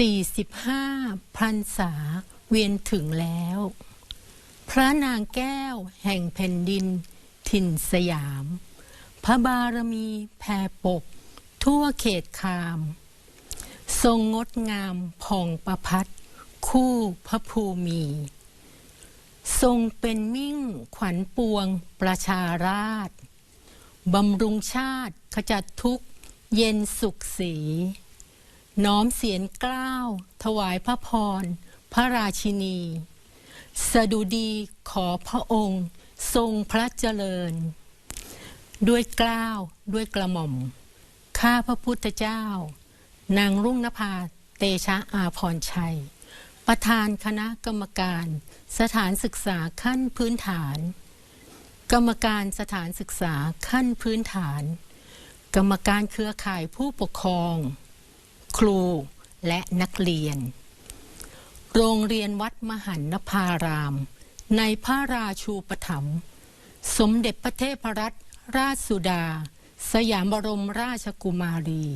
45พรรษาเวียนถึงแล้ว พระนางแก้วแห่งแผ่นดิน ถิ่นสยาม พระบารมีแผ่ปก ทั่วเขตคาม ทรงงดงามผ่องประพัดคู่พระภูมิ ทรงเป็นมิ่งขวัญปวงประชาราชบำรุงชาติขจัดทุกข์เย็นสุขสี น้อมเสียงกล้าว ถวายพระพร พระราชินี สดุดีขอพระองค์ ทรงพระเจริญ ด้วยกล้าวด้วยกระหม่อม ข้าพระพุทธเจ้า นางรุ่งนภาเตชะอาพรชัย ประธานคณะกรรมการ สถานศึกษาขั้นพื้นฐาน กรรมการสถานศึกษาขั้นพื้นฐาน กรรมการเครือข่ายผู้ปกครอง รูและนักเรียน โรงเรียนวัดมหันนภาราม ในพระราชูปถัมภ์สมเด็จพระเทพรัตนราชสุดา สยามบรมราชกุมารี